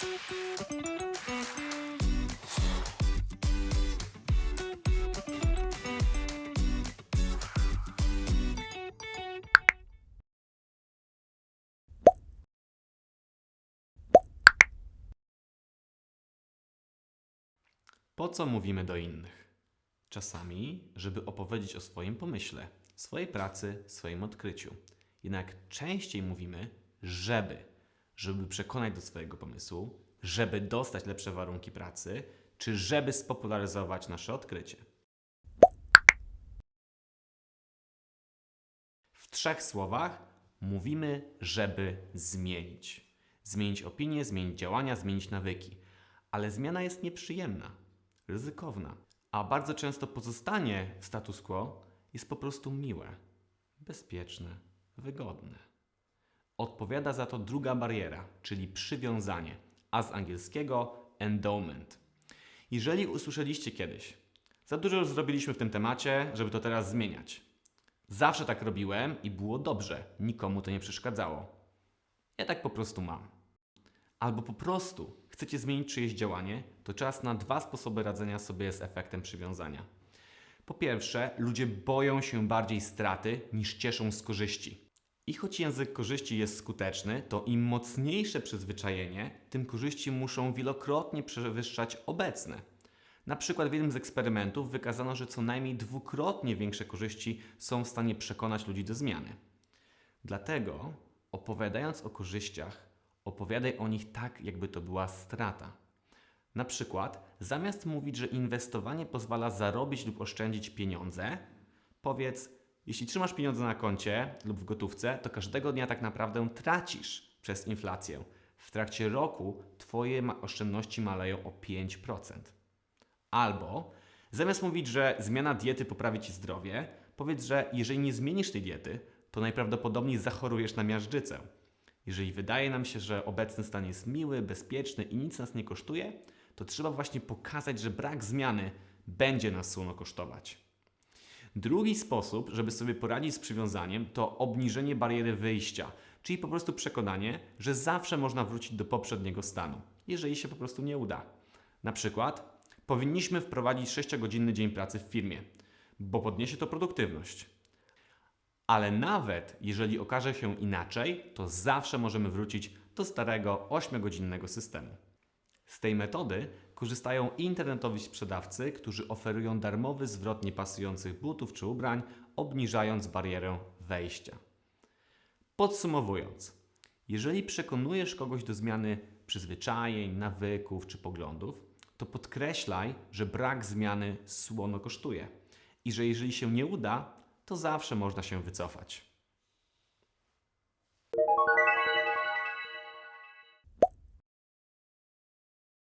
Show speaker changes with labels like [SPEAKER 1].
[SPEAKER 1] Po co mówimy do innych? Czasami, żeby opowiedzieć o swoim pomyśle, swojej pracy, swoim odkryciu. Jednak częściej mówimy, żeby, żeby przekonać do swojego pomysłu, żeby dostać lepsze warunki pracy, czy żeby spopularyzować nasze odkrycie. W trzech słowach mówimy, żeby zmienić. Zmienić opinię, zmienić działania, zmienić nawyki. Ale zmiana jest nieprzyjemna, ryzykowna, a bardzo często pozostanie w status quo jest po prostu miłe, bezpieczne, wygodne. Odpowiada za to druga bariera, czyli przywiązanie, a z angielskiego endowment. Jeżeli usłyszeliście kiedyś, za dużo już zrobiliśmy w tym temacie, żeby to teraz zmieniać. Zawsze tak robiłem i było dobrze, nikomu to nie przeszkadzało. Ja tak po prostu mam. Albo po prostu chcecie zmienić czyjeś działanie, to czas na dwa sposoby radzenia sobie z efektem przywiązania. Po pierwsze, ludzie boją się bardziej straty niż cieszą z korzyści. I choć język korzyści jest skuteczny, to im mocniejsze przyzwyczajenie, tym korzyści muszą wielokrotnie przewyższać obecne. Na przykład w jednym z eksperymentów wykazano, że co najmniej dwukrotnie większe korzyści są w stanie przekonać ludzi do zmiany. Dlatego, opowiadając o korzyściach, opowiadaj o nich tak, jakby to była strata. Na przykład, zamiast mówić, że inwestowanie pozwala zarobić lub oszczędzić pieniądze, powiedz: Jeśli trzymasz pieniądze na koncie lub w gotówce, to każdego dnia tak naprawdę tracisz przez inflację. W trakcie roku Twoje oszczędności maleją o 5%. Albo zamiast mówić, że zmiana diety poprawi ci zdrowie, powiedz, że jeżeli nie zmienisz tej diety, to najprawdopodobniej zachorujesz na miażdżycę. Jeżeli wydaje nam się, że obecny stan jest miły, bezpieczny i nic nas nie kosztuje, to trzeba właśnie pokazać, że brak zmiany będzie nas słono kosztować. Drugi sposób, żeby sobie poradzić z przywiązaniem, to obniżenie bariery wyjścia, czyli po prostu przekonanie, że zawsze można wrócić do poprzedniego stanu, jeżeli się po prostu nie uda. Na przykład, powinniśmy wprowadzić 6-godzinny dzień pracy w firmie, bo podniesie to produktywność. Ale nawet jeżeli okaże się inaczej, to zawsze możemy wrócić do starego 8-godzinnego systemu. Z tej metody korzystają internetowi sprzedawcy, którzy oferują darmowy zwrot niepasujących butów czy ubrań, obniżając barierę wejścia. Podsumowując, jeżeli przekonujesz kogoś do zmiany przyzwyczajeń, nawyków czy poglądów, to podkreślaj, że brak zmiany słono kosztuje i że jeżeli się nie uda, to zawsze można się wycofać.